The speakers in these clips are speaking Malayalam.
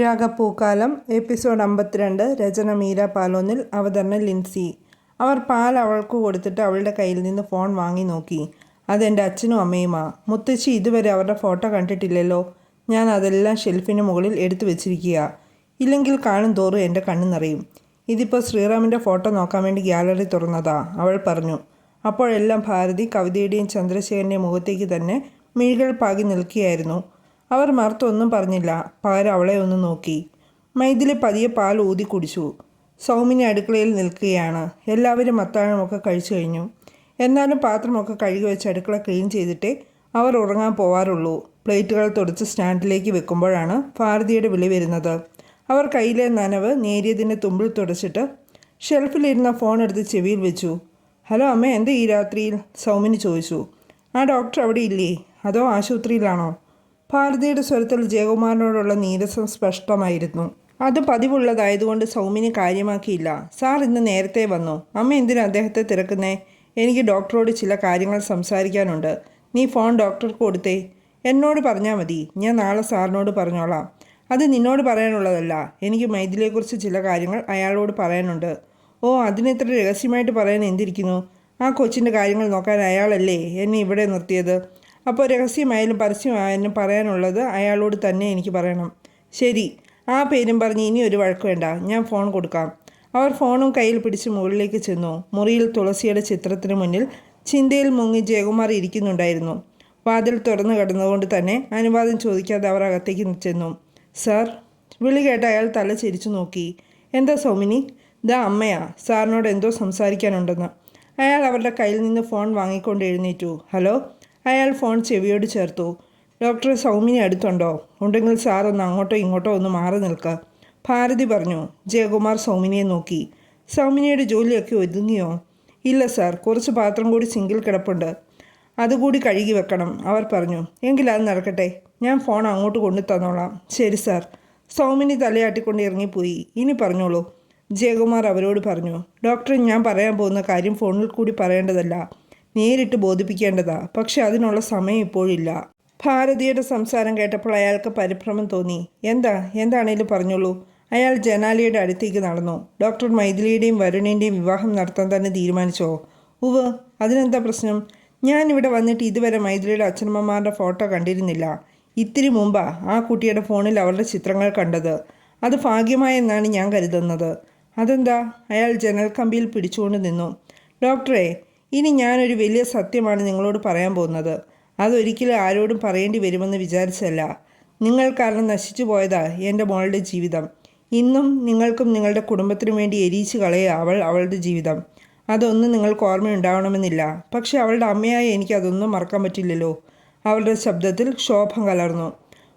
രാഗപ്പൂക്കാലം എപ്പിസോഡ് അമ്പത്തിരണ്ട് രചന മീര പാലോന്നിൽ അവതരണം ലിൻസി. അവർ പാൽ അവൾക്ക് കൊടുത്തിട്ട് അവളുടെ കയ്യിൽ നിന്ന് ഫോൺ വാങ്ങി നോക്കി. അതെന്റെ അച്ഛനും അമ്മയുമാ. മുത്തശ്ശി ഇതുവരെ അവരുടെ ഫോട്ടോ കണ്ടിട്ടില്ലല്ലോ. ഞാൻ അതെല്ലാം ഷെൽഫിന് മുകളിൽ എടുത്തു വെച്ചിരിക്കുക ഇല്ലെങ്കിൽ കാണും തോറും എന്റെ കണ്ണു നിറയും. ഇതിപ്പോൾ ശ്രീറാമിന്റെ ഫോട്ടോ നോക്കാൻ വേണ്ടി ഗ്യാലറി തുറന്നതാ അവൾ പറഞ്ഞു. അപ്പോഴെല്ലാം ഭാരതി കവിതയുടെയും ചന്ദ്രശേഖരന്റെയും മുഖത്തേക്ക് തന്നെ മിഴികൾ പാകി നിൽക്കുകയായിരുന്നു. അവർ മറുത്തൊന്നും പറഞ്ഞില്ല. പകരം അവളെ ഒന്ന് നോക്കി. മൈഥിലി പതിയെ പാൽ ഊതി കുടിച്ചു. സൗമിനി അടുക്കളയിൽ നിൽക്കുകയാണ്. എല്ലാവരും അത്താഴമൊക്കെ കഴിച്ചു കഴിഞ്ഞു. എന്നാലും പാത്രമൊക്കെ കഴുകി വെച്ച് അടുക്കള ക്ലീൻ ചെയ്തിട്ടേ അവർ ഉറങ്ങാൻ പോവാറുള്ളൂ. പ്ലേറ്റുകൾ തുടച്ച് സ്റ്റാൻഡിലേക്ക് വെക്കുമ്പോഴാണ് ഭാരതിയുടെ വിളി വരുന്നത്. അവർ കയ്യിലെ നനവ് നേരിയതിന്റെ തുമ്പിൽ തുടച്ചിട്ട് ഷെൽഫിലിരുന്ന ഫോൺ എടുത്ത് ചെവിയിൽ വെച്ചു. ഹലോ അമ്മ എന്താ ഈ രാത്രിയിൽ? സൗമിനി ചോദിച്ചു. ആ ഡോക്ടർ അവിടെ ഇല്ലേ? അതോ ആശുപത്രിയിലാണോ? ഭാരതിയുടെ സ്വരത്തിൽ ജയകുമാറിനോടുള്ള നീരസം സ്പഷ്ടമായിരുന്നു. അത് പതിവുള്ളതായതുകൊണ്ട് സൗമിനി കാര്യമാക്കിയില്ല. സാർ ഇന്ന് നേരത്തെ വന്നു. അമ്മ എന്തിനാ അദ്ദേഹത്തെ തിരക്കുന്നേ? എനിക്ക് ഡോക്ടറോട് ചില കാര്യങ്ങൾ സംസാരിക്കാനുണ്ട്. നീ ഫോൺ ഡോക്ടർക്ക് കൊടുത്തേ. എന്നോട് പറഞ്ഞാൽ മതി. ഞാൻ നാളെ സാറിനോട് പറഞ്ഞോളാം. അത് നിന്നോട് പറയാനുള്ളതല്ല. എനിക്ക് മൈഥിലിയെക്കുറിച്ച് ചില കാര്യങ്ങൾ അയാളോട് പറയാനുണ്ട്. ഓ അതിനെത്ര രഹസ്യമായിട്ട് പറയാൻ എന്തിരിക്കുന്നു? ആ കൊച്ചിന്റെ കാര്യങ്ങൾ നോക്കാൻ അയാളല്ലേ എന്നെ ഇവിടെ നിർത്തിയത്? അപ്പോൾ രഹസ്യമായാലും പരസ്യമായാലും പറയാനുള്ളത് അയാളോട് തന്നെ എനിക്ക് പറയണം. ശരി ആ പേരും പറഞ്ഞ് ഇനി ഒരു വഴക്ക് വേണ്ട. ഞാൻ ഫോൺ കൊടുക്കാം. അവർ ഫോണും കയ്യിൽ പിടിച്ച് മുകളിലേക്ക് ചെന്നു. മുറിയിൽ തുളസിയുടെ ചിത്രത്തിന് മുന്നിൽ ചിന്തയിൽ മുങ്ങി ജയകുമാർ ഇരിക്കുന്നുണ്ടായിരുന്നു. വാതിൽ തുറന്നു കിടന്നുകൊണ്ട് തന്നെ അനുവാദം ചോദിക്കാതെ അവർ അകത്തേക്ക് ചെന്നു. സാർ വിളി കേട്ട അയാൾ തല ചിരിച്ചു നോക്കി. എന്താ സൗമിനി? ദാ അമ്മയാ. സാറിനോട് എന്തോ സംസാരിക്കാനുണ്ടെന്ന്. അയാൾ അവരുടെ കയ്യിൽ നിന്ന് ഫോൺ വാങ്ങിക്കൊണ്ട് എഴുന്നേറ്റു. ഹലോ അയാൾ ഫോൺ ചെവിയോട് ചേർത്തു. ഡോക്ടർ സൗമിനി അടുത്തുണ്ടോ? ഉണ്ടെങ്കിൽ സാർ ഒന്ന് അങ്ങോട്ടോ ഇങ്ങോട്ടോ ഒന്ന് മാറി നിൽക്കുക ഭാരതി പറഞ്ഞു ജയകുമാർ സൗമിനിയെ നോക്കി. സൗമിനിയുടെ ജോലിയൊക്കെ ഒതുങ്ങിയോ ഇല്ല സാർ കുറച്ച് പാത്രം കൂടി സിങ്കിൽ കിടപ്പുണ്ട്. അതുകൂടി കഴുകി വെക്കണം അവർ പറഞ്ഞു. എങ്കിൽ അത് നടക്കട്ടെ. ഞാൻ ഫോൺ അങ്ങോട്ട് കൊണ്ടു തന്നോളാം. ശരി സാർ. സൗമിനി തലയാട്ടിക്കൊണ്ട് ഇറങ്ങിപ്പോയി. ഇനി പറഞ്ഞോളൂ. ജയകുമാർ അവരോട് പറഞ്ഞു ഡോക്ടർ ഞാൻ പറയാൻ പോകുന്ന കാര്യം ഫോണിൽ കൂടി പറയേണ്ടതല്ല. നേരിട്ട് ബോധിപ്പിക്കേണ്ടതാ. പക്ഷെ അതിനുള്ള സമയം ഇപ്പോഴില്ല. ഭാരതിയുടെ സംസാരം കേട്ടപ്പോൾ അയാൾക്ക് പരിഭ്രമം തോന്നി. എന്താ? എന്താണേലും പറഞ്ഞോളൂ. അയാൾ ജനാലിയുടെ അടുത്തേക്ക് നടന്നു. ഡോക്ടർ മൈഥിലിയുടെയും വരുണിന്റെയും വിവാഹം നടത്താൻ തന്നെ തീരുമാനിച്ചോ? ഉവ് അതിനെന്താ പ്രശ്നം? ഞാൻ ഇവിടെ വന്നിട്ട് ഇതുവരെ മൈഥിലിയുടെ അച്ഛനമ്മമാരുടെ ഫോട്ടോ കണ്ടിരുന്നില്ല. ഇത്തിരി മുമ്പാ ആ കുട്ടിയുടെ ഫോണിൽ അവരുടെ ചിത്രങ്ങൾ കണ്ടത്. അത് ഭാഗ്യമായെന്നാണ് ഞാൻ കരുതുന്നത്. അതെന്താ? അയാൾ ജനൽ കമ്പിയിൽ പിടിച്ചുകൊണ്ട് നിന്നു. ഡോക്ടറെ ഇനി ഞാനൊരു വലിയ സത്യമാണ് നിങ്ങളോട് പറയാൻ പോകുന്നത്. അതൊരിക്കലും ആരോടും പറയേണ്ടി വരുമെന്ന് വിചാരിച്ചല്ല നിങ്ങൾ കാരണം നശിച്ചു പോയതാ എന്റെ മോളുടെ ജീവിതം. ഇന്നും നിങ്ങൾക്കും നിങ്ങളുടെ കുടുംബത്തിനും വേണ്ടി എരിയിച്ചു കളയുക അവൾ അവളുടെ ജീവിതം. അതൊന്നും നിങ്ങൾക്ക് ഓർമ്മയുണ്ടാവണമെന്നില്ല. പക്ഷേ അവളുടെ അമ്മയായി എനിക്ക് അതൊന്നും മറക്കാൻ പറ്റില്ലല്ലോ. അവളുടെ ശബ്ദത്തിൽ ക്ഷോഭം കലർന്നു.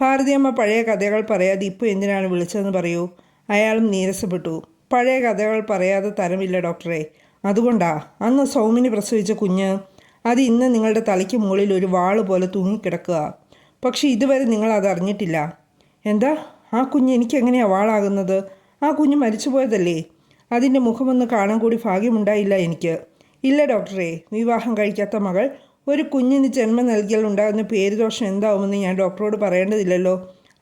ഭാരതിയമ്മ പഴയ കഥകൾ പറയാതെ ഇപ്പോൾ എന്തിനാണ് വിളിച്ചതെന്ന് പറയൂ. അയാളും നീരസപ്പെട്ടു. പഴയ കഥകൾ പറയാതെ തരമില്ല ഡോക്ടറെ. അതുകൊണ്ടാ അന്ന് സൗമിനി പ്രസവിച്ച കുഞ്ഞ് അത് ഇന്ന് നിങ്ങളുടെ തലയ്ക്ക് മുകളിൽ ഒരു വാൾ പോലെ തൂങ്ങിക്കിടക്കുക. പക്ഷേ ഇതുവരെ നിങ്ങൾ അത് അറിഞ്ഞിട്ടില്ല. എന്താ? ആ കുഞ്ഞ് എനിക്ക് എങ്ങനെയാണ് വാളാകുന്നത്? ആ കുഞ്ഞ് മരിച്ചുപോയതല്ലേ അതിന്റെ മുഖമൊന്ന് കാണാൻ കൂടി ഭാഗ്യമുണ്ടായില്ല എനിക്ക്. ഇല്ല ഡോക്ടറെ വിവാഹം കഴിക്കാത്ത മകൾ ഒരു കുഞ്ഞിന് ജന്മം നൽകിയാൽ ഉണ്ടാകുന്ന പേരുദോഷം എന്താവുമെന്ന് ഞാൻ ഡോക്ടറോട് പറയേണ്ടതില്ലല്ലോ.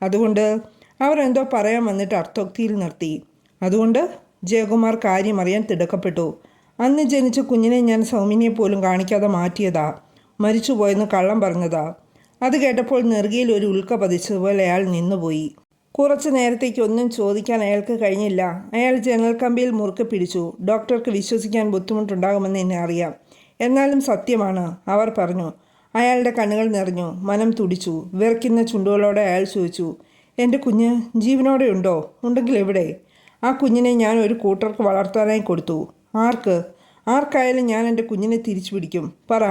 അതുകൊണ്ട് അവർ എന്തോ പറയാൻ വന്നിട്ട് അർത്ഥോക്തിയിൽ നിർത്തി. അതുകൊണ്ട് ജയകുമാർ കാര്യം അറിയാൻ തിടുക്കപ്പെട്ടു. അന്ന് ജനിച്ച കുഞ്ഞിനെ ഞാൻ സൗമിനിയെ പോലും കാണിക്കാതെ മാറ്റിയതാ. മരിച്ചുപോയെന്ന് കള്ളം പറഞ്ഞതാ. അത് കേട്ടപ്പോൾ നെറുകയിൽ ഒരു ഉൽക്ക പതിച്ചതുപോലെ അയാൾ നിന്നുപോയി. കുറച്ചു നേരത്തേക്ക് ഒന്നും ചോദിക്കാൻ അയാൾക്ക് കഴിഞ്ഞില്ല. അയാൾ ജനൽ കമ്പിയിൽ മുറുക്ക പിടിച്ചു. ഡോക്ടർക്ക് വിശ്വസിക്കാൻ ബുദ്ധിമുട്ടുണ്ടാകുമെന്ന് എന്നെ അറിയാം. എന്നാലും സത്യമാണ് അവർ പറഞ്ഞു. അയാളുടെ കണ്ണുകൾ നിറഞ്ഞു. മനം തുടിച്ചു. വിറയ്ക്കുന്ന ചുണ്ടുകളോടെ അയാൾ ചോദിച്ചു എന്റെ കുഞ്ഞ് ജീവനോടെ ഉണ്ടോ ഉണ്ടെങ്കിൽ എവിടെ? ആ കുഞ്ഞിനെ ഞാൻ ഒരു കൂട്ടർക്ക് വളർത്താനായി കൊടുത്തു. ആർക്ക്? ആർക്കായാലും ഞാൻ എന്റെ കുഞ്ഞിനെ തിരിച്ചു പിടിക്കും. പറ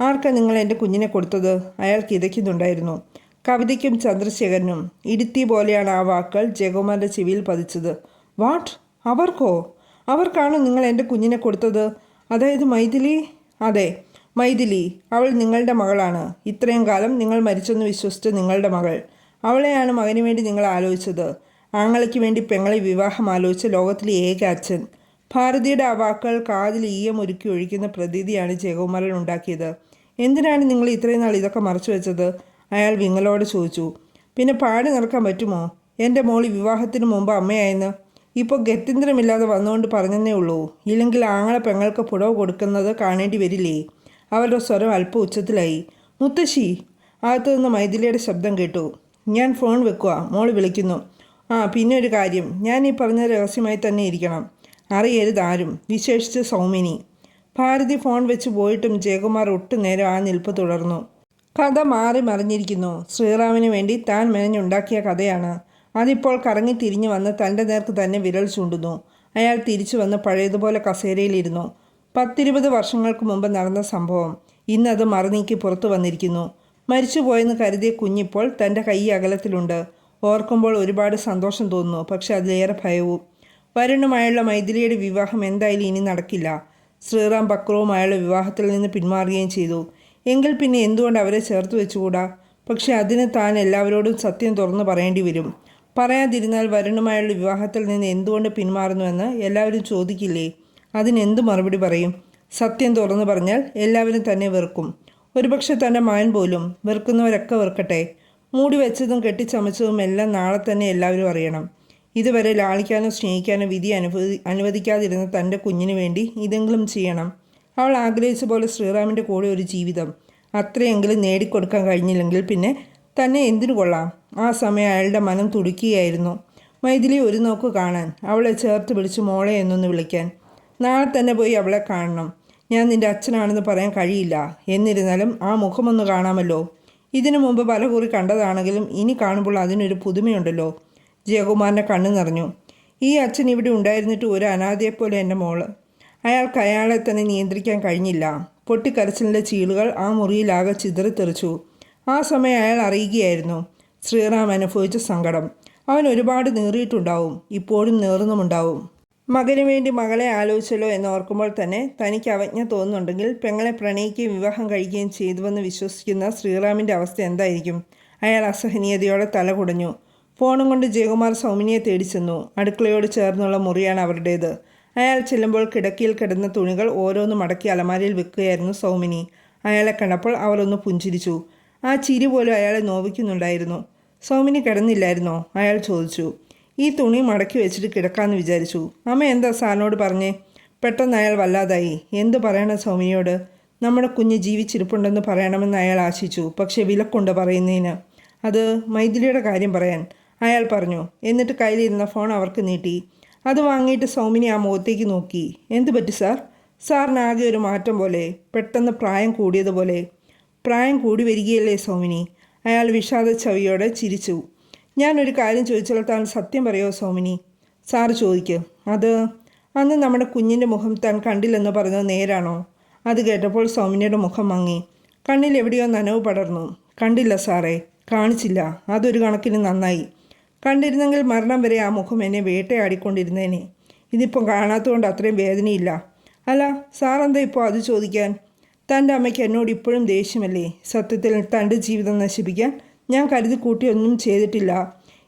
ആർക്കാ നിങ്ങൾ എന്റെ കുഞ്ഞിനെ കൊടുത്തത്? അയാൾ കിതയ്ക്കുന്നുണ്ടായിരുന്നു. കവിതയ്ക്കും ചന്ദ്രശേഖരനും ഇടുത്തി പോലെയാണ് ആ വാക്കുകൾ ജയകുമാറിന്റെ ചെവിയിൽ പതിച്ചത്. വാട്ട്? അവർക്കോ? അവർക്കാണ് നിങ്ങൾ എന്റെ കുഞ്ഞിനെ കൊടുത്തത്? അതായത് മൈഥിലി? അതെ മൈഥിലി. അവൾ നിങ്ങളുടെ മകളാണ്. ഇത്രയും കാലം നിങ്ങൾ മരിച്ചെന്ന് വിശ്വസിച്ച് നിങ്ങളുടെ മകൾ. അവളെയാണ് മകന് വേണ്ടി നിങ്ങൾ ആലോചിച്ചത്. ആങ്ങളയ്ക്ക് വേണ്ടി പെങ്ങളെ വിവാഹം ആലോചിച്ച ലോകത്തിലെ ഏക അച്ഛൻ. ഭാരതിയുടെ ആ വാക്കുകൾ കാതിൽ ഈയം ഒരുക്കി ഒഴിക്കുന്ന പ്രതീതിയാണ് ജയകുമാരൻ ഉണ്ടാക്കിയത്. എന്തിനാണ് നിങ്ങൾ ഇത്രയും നാൾ ഇതൊക്കെ മറച്ചു വെച്ചത്? അയാൾ വിങ്ങലോട് ചോദിച്ചു. പിന്നെ പാടി നടക്കാൻ പറ്റുമോ? എന്റെ മോളി വിവാഹത്തിന് മുമ്പ് അമ്മയായെന്ന്. ഇപ്പോൾ ഗത്യന്തരമില്ലാതെ വന്നുകൊണ്ട് പറഞ്ഞതേ ഉള്ളൂ. ഇല്ലെങ്കിൽ ആങ്ങളെ പെങ്ങൾക്ക് പുടവ് കൊടുക്കുന്നത് കാണേണ്ടി വരില്ലേ? അവരുടെ സ്വരം അല്പം ഉച്ചത്തിലായി. മുത്തശ്ശി അകത്തു നിന്ന് മൈഥിലിയുടെ ശബ്ദം കേട്ടു. ഞാൻ ഫോൺ വെക്കുക മോൾ വിളിക്കുന്നു. ആ പിന്നെ ഒരു കാര്യം. ഞാൻ ഈ പറഞ്ഞ രഹസ്യമായി തന്നെ ഇരിക്കണം. അറിയരുത് ആരും വിശേഷിച്ച് സൗമിനി. ഭാരതി ഫോൺ വെച്ച് പോയിട്ടും ജയകുമാർ ഒട്ടും നേരം ആ നിൽപ്പ് തുടർന്നു. കഥ മാറി മറിഞ്ഞിരിക്കുന്നു. ശ്രീറാമിന് വേണ്ടി താൻ മെനഞ്ഞുണ്ടാക്കിയ കഥയാണ്. അതിപ്പോൾ കറങ്ങി തിരിഞ്ഞു വന്ന് തന്റെ നേർക്ക് തന്നെ വിരൽ ചൂണ്ടുന്നു. അയാൾ തിരിച്ചു വന്ന് പഴയതുപോലെ കസേരയിലിരുന്നു. പത്തിരുപത് വർഷങ്ങൾക്ക് മുമ്പ് നടന്ന സംഭവം. ഇന്നത് മറുനീക്കി പുറത്തു വന്നിരിക്കുന്നു. മരിച്ചുപോയെന്ന് കരുതിയ കുഞ്ഞിപ്പോൾ തന്റെ കൈ അകലത്തിലുണ്ട്. ഓർക്കുമ്പോൾ ഒരുപാട് സന്തോഷം തോന്നുന്നു. പക്ഷെ അതിലേറെ ഭയവും വരുണുമായുള്ള മൈഥിലിയുടെ വിവാഹം എന്തായാലും ഇനി നടക്കില്ല. ശ്രീറാം ബക്രവുമായുള്ള വിവാഹത്തിൽ നിന്ന് പിന്മാറുകയും ചെയ്തു. എങ്കിൽ പിന്നെ എന്തുകൊണ്ട് അവരെ ചേർത്ത് വെച്ചുകൂടാ? പക്ഷേ അതിന് താൻ എല്ലാവരോടും സത്യം തുറന്നു പറയേണ്ടി വരും. പറയാതിരുന്നാൽ വരുണുമായുള്ള വിവാഹത്തിൽ നിന്ന് എന്തുകൊണ്ട് പിന്മാറുന്നുവെന്ന് എല്ലാവരും ചോദിക്കില്ലേ? അതിനെന്ത് മറുപടി പറയും? സത്യം തുറന്നു പറഞ്ഞാൽ എല്ലാവരും തന്നെ വെറുക്കും. ഒരുപക്ഷെ തന്റെ മകൻ പോലും വെറുക്കുന്നവരൊക്കെ വെറുക്കട്ടെ. മൂടി വെച്ചതും കെട്ടിച്ചമച്ചതും എല്ലാം നാളെ തന്നെ എല്ലാവരും അറിയണം. ഇതുവരെ ലാളിക്കാനോ സ്നേഹിക്കാനോ വിധി അനുവദി അനുവദിക്കാതിരുന്ന തന്റെ കുഞ്ഞിന് വേണ്ടി ഇതെങ്കിലും ചെയ്യണം. അവൾ ആഗ്രഹിച്ച പോലെ ശ്രീറാമിന്റെ കൂടെ ഒരു ജീവിതം. അത്രയെങ്കിലും നേടിക്കൊടുക്കാൻ കഴിഞ്ഞില്ലെങ്കിൽ പിന്നെ തന്നെ എന്തിനു കൊള്ളാം? ആ സമയം അയാളുടെ മനം തുടിക്കുകയായിരുന്നു. മൈഥിലി ഒരു നോക്ക് കാണാൻ അവളെ ചേർത്ത് പിടിച്ച് മോളെ എന്നൊന്ന് വിളിക്കാൻ. നാളെ തന്നെ പോയി അവളെ കാണണം. ഞാൻ നിന്റെ അച്ഛനാണെന്ന് പറയാൻ കഴിയില്ല. എന്നിരുന്നാലും ആ മുഖമൊന്ന് കാണാമല്ലോ. ഇതിനു മുമ്പ് പലകുറി കണ്ടതാണെങ്കിലും ഇനി കാണുമ്പോൾ അതിനൊരു പുതുമയുണ്ടല്ലോ. ജയകുമാറിന്റെ കണ്ണു നിറഞ്ഞു. ഈ അച്ഛൻ ഇവിടെ ഉണ്ടായിരുന്നിട്ട് ഒരു അനാഥയെപ്പോലെ എന്റെ മോൾ. അയാൾക്ക് അയാളെ തന്നെ നിയന്ത്രിക്കാൻ കഴിഞ്ഞില്ല. പൊട്ടിക്കരച്ചിലിന്റെ ചീളുകൾ ആ മുറിയിലാകെ ചിതറിത്തെറിച്ചു. ആ സമയം അയാൾ അറിയുകയായിരുന്നു ശ്രീറാം അനുഭവിച്ച സങ്കടം. അവൻ ഒരുപാട് നീറിയിട്ടുണ്ടാവും ഇപ്പോഴും നേറുന്നുമുണ്ടാവും. മകന് വേണ്ടി മകളെ ആലോചിച്ചല്ലോ എന്ന് ഓർക്കുമ്പോൾ തന്നെ തനിക്ക് അവജ്ഞ തോന്നുന്നുണ്ടെങ്കിൽ പെങ്ങളെ പ്രണയിക്കുകയും വിവാഹം കഴിക്കുകയും ചെയ്തുവെന്ന് വിശ്വസിക്കുന്ന ശ്രീറാമിന്റെ അവസ്ഥ എന്തായിരിക്കും? അയാൾ അസഹനീയതയോടെ തല കുടഞ്ഞു. ഫോണും കൊണ്ട് ജയകുമാർ സൗമിനിയെ തേടി ചെന്നു. അടുക്കളയോട് ചേർന്നുള്ള മുറിയാണ് അവരുടേത്. അയാൾ ചെല്ലുമ്പോൾ കിടക്കിയിൽ കിടന്ന തുണികൾ ഓരോന്നും മടക്കി അലമാരയിൽ വെക്കുകയായിരുന്നു സൗമിനി. അയാളെ കണ്ടപ്പോൾ അവർ ഒന്ന് പുഞ്ചിരിച്ചു. ആ ചിരി പോലും അയാളെ നോവിക്കുന്നുണ്ടായിരുന്നു. സൗമിനി കിടന്നില്ലായിരുന്നോ? അയാൾ ചോദിച്ചു. ഈ തുണി മടക്കി വെച്ചിട്ട് കിടക്കാമെന്ന് വിചാരിച്ചു. അമ്മ എന്താ സാറിനോട് പറഞ്ഞേ? പെട്ടെന്ന് അയാൾ വല്ലാതായി. എന്തു പറയണം സൗമിനിയോട്? നമ്മുടെ കുഞ്ഞ് ജീവിച്ചിരിപ്പുണ്ടെന്ന് പറയണമെന്ന് അയാൾ ആശിച്ചു. പക്ഷേ വിലക്കുണ്ട് പറയുന്നതിന്. അത് മൈഥിലിയുടെ കാര്യം പറയാൻ. അയാൾ പറഞ്ഞു എന്നിട്ട് കയ്യിലിരുന്ന ഫോൺ അവർക്ക് നീട്ടി. അത് വാങ്ങിയിട്ട് സൗമിനി ആ മുഖത്തേക്ക് നോക്കി. എന്ത് പറ്റി സാർ? സാറിനാകെ ഒരു മാറ്റം പോലെ പെട്ടെന്ന് പ്രായം കൂടിയതുപോലെ. പ്രായം കൂടി വരികയല്ലേ സൗമിനി? അയാൾ വിഷാദ ചവിയോടെ ചിരിച്ചു. ഞാനൊരു കാര്യം ചോദിച്ചാൽ താൻ സത്യം പറയുമോ സൗമിനി? സാറ് ചോദിക്ക്. അത് അന്ന് നമ്മുടെ കുഞ്ഞിന്റെ മുഖം താൻ കണ്ടില്ലെന്ന് പറഞ്ഞത് നേരാണോ? അത് കേട്ടപ്പോൾ സൗമിനിയുടെ മുഖം മങ്ങി. കണ്ണിൽ എവിടെയോ നനവ് പടർന്നു. കണ്ടില്ല സാറേ. കാണിച്ചില്ല. അതൊരു കണക്കിന് നന്നായി. കണ്ടിരുന്നെങ്കിൽ മരണം വരെ ആ മുഖം എന്നെ വേട്ടയാടിക്കൊണ്ടിരുന്നേനെ. ഇതിപ്പം കാണാത്തതുകൊണ്ട് അത്രയും വേദനയില്ല. അല്ല സാറെന്താ ഇപ്പോൾ അത് ചോദിക്കാൻ? തന്റെ അമ്മയ്ക്ക് എന്നോട് ഇപ്പോഴും ദേഷ്യമല്ലേ? സത്യത്തിൽ തന്റെ ജീവിതം നശിപ്പിക്കാൻ ഞാൻ കരുതി കൂട്ടിയൊന്നും ചെയ്തിട്ടില്ല.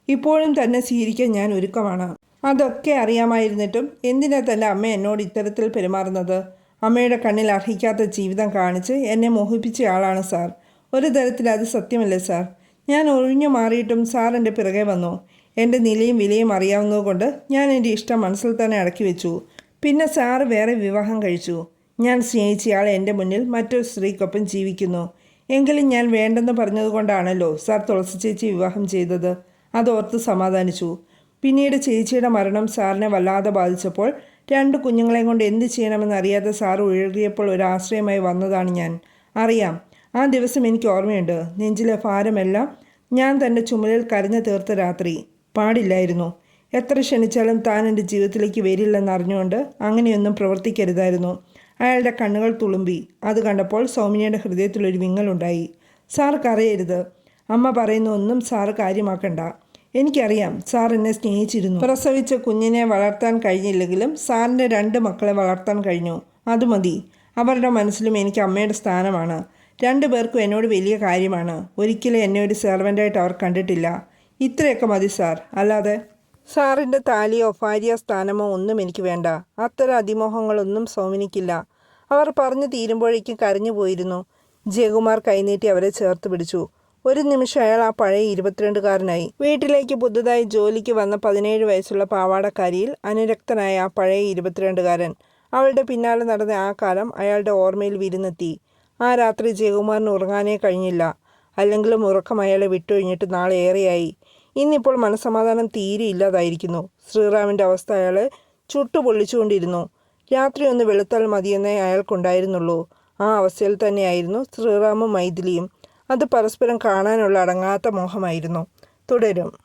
ഇപ്പോഴും തന്നെ സ്വീകരിക്കാൻ ഞാൻ ഒരുക്കമാണ്. അതൊക്കെ അറിയാമായിരുന്നിട്ടും എന്തിനാ തന്റെ അമ്മ എന്നോട് ഇത്തരത്തിൽ പെരുമാറുന്നത്? അമ്മയുടെ കണ്ണിൽ അർഹിക്കാത്ത ജീവിതം കാണിച്ച് എന്നെ മോഹിപ്പിച്ച ആളാണ് സാർ. ഒരു തരത്തിൽ അത് സത്യമല്ലേ സാർ? ഞാൻ ഒഴിഞ്ഞു മാറിയിട്ടും സാർ എന്റെ പിറകെ വന്നു. എന്റെ നിലയും വിലയും അറിയാവുന്നതുകൊണ്ട് ഞാൻ എന്റെ ഇഷ്ടം മനസ്സിൽ തന്നെ അടക്കി വെച്ചു. പിന്നെ സാറ് വേറെ വിവാഹം കഴിച്ചു. ഞാൻ സ്നേഹിച്ചയാൾ എന്റെ മുന്നിൽ മറ്റൊരു സ്ത്രീക്കൊപ്പം ജീവിക്കുന്നു. എങ്കിലും ഞാൻ വേണ്ടെന്ന് പറഞ്ഞതുകൊണ്ടാണല്ലോ സാർ തുളസി ചേച്ചി വിവാഹം ചെയ്തത്. അതോർത്ത് സമാധാനിച്ചു. പിന്നീട് ചേച്ചിയുടെ മരണം സാറിനെ വല്ലാതെ ബാധിച്ചപ്പോൾ രണ്ട് കുഞ്ഞുങ്ങളെയും കൊണ്ട് എന്ത് ചെയ്യണമെന്ന് അറിയാതെ സാർ ഒഴുകിയപ്പോൾ ഒരു ആശ്രയമായി വന്നതാണ് ഞാൻ. അറിയാം ആ ദിവസം എനിക്ക് ഓർമ്മയുണ്ട്. നെഞ്ചിലെ ഭാരമെല്ലാം ഞാൻ തന്റെ ചുമലിൽ കരഞ്ഞു തീർത്ത രാത്രി. പാടില്ലായിരുന്നു. എത്ര ക്ഷണിച്ചാലും താൻ എന്റെ ജീവിതത്തിലേക്ക് വരില്ലെന്ന് അറിഞ്ഞുകൊണ്ട് അങ്ങനെയൊന്നും പ്രവർത്തിക്കരുതായിരുന്നു. അയാളുടെ കണ്ണുകൾ തുളുമ്പി. അത് കണ്ടപ്പോൾ സൗമിനിയുടെ ഹൃദയത്തിലൊരു വിങ്ങലുണ്ടായി സാർ കരയരുത്. അമ്മ പറയുന്ന ഒന്നും സാറ് കാര്യമാക്കണ്ട. എനിക്കറിയാം സാർ എന്നെ സ്നേഹിച്ചിരുന്നു. പ്രസവിച്ച കുഞ്ഞിനെ വളർത്താൻ കഴിഞ്ഞില്ലെങ്കിലും സാറിന്റെ രണ്ട് മക്കളെ വളർത്താൻ കഴിഞ്ഞു. അത് മതി. അവരുടെ മനസ്സിലും എനിക്ക് അമ്മയുടെ സ്ഥാനമാണ്. രണ്ടു പേർക്കും എന്നോട് വലിയ കാര്യമാണ്. ഒരിക്കലും എന്നെ ഒരു സെർവന്റായിട്ട് അവർ കണ്ടിട്ടില്ല. ഇത്രയൊക്കെ മതി സാർ. അല്ലാതെ സാറിന്റെ താലിയോ ഭാര്യ സ്ഥാനമോ ഒന്നും എനിക്ക് വേണ്ട. അത്തരം അതിമോഹങ്ങളൊന്നും സൗമിനിക്കില്ല. അവർ പറഞ്ഞു തീരുമ്പോഴേക്കും കരഞ്ഞു പോയിരുന്നു. ജയകുമാർ കൈനീട്ടി അവരെ ചേർത്ത് പിടിച്ചു. ഒരു നിമിഷം അയാൾ ആ പഴയ ഇരുപത്തിരണ്ടുകാരനായി. വീട്ടിലേക്ക് പുതുതായി ജോലിക്ക് വന്ന പതിനേഴ് വയസ്സുള്ള പാവാടക്കാരിയിൽ അനുരക്തനായ ആ പഴയ ഇരുപത്തിരണ്ടുകാരൻ. അവളുടെ പിന്നാലെ നടന്ന ആ കാലം അയാളുടെ ഓർമ്മയിൽ വിരുന്നെത്തി. ആ രാത്രി ജയകുമാറിന് ഉറങ്ങാനേ കഴിഞ്ഞില്ല. അല്ലെങ്കിലും ഉറക്കം അയാളെ വിട്ടൊഴിഞ്ഞിട്ട് നാളെ ഏറെയായി. ഇന്നിപ്പോൾ മനസമാധാനം തീരെ ഇല്ലാതായിരിക്കുന്നു. ശ്രീറാമിന്റെ അവസ്ഥ അയാളെ ചുട്ടുപൊള്ളിച്ചുകൊണ്ടിരുന്നു. രാത്രി ഒന്ന് വെളുത്താൽ മതിയെന്നേ അയാൾക്കുണ്ടായിരുന്നുള്ളൂ. ആ അവസ്ഥയിൽ തന്നെയായിരുന്നു ശ്രീറാമും മൈഥിലിയും. അത് പരസ്പരം കാണാനുള്ള അടങ്ങാത്ത മോഹമായിരുന്നു. തുടരും.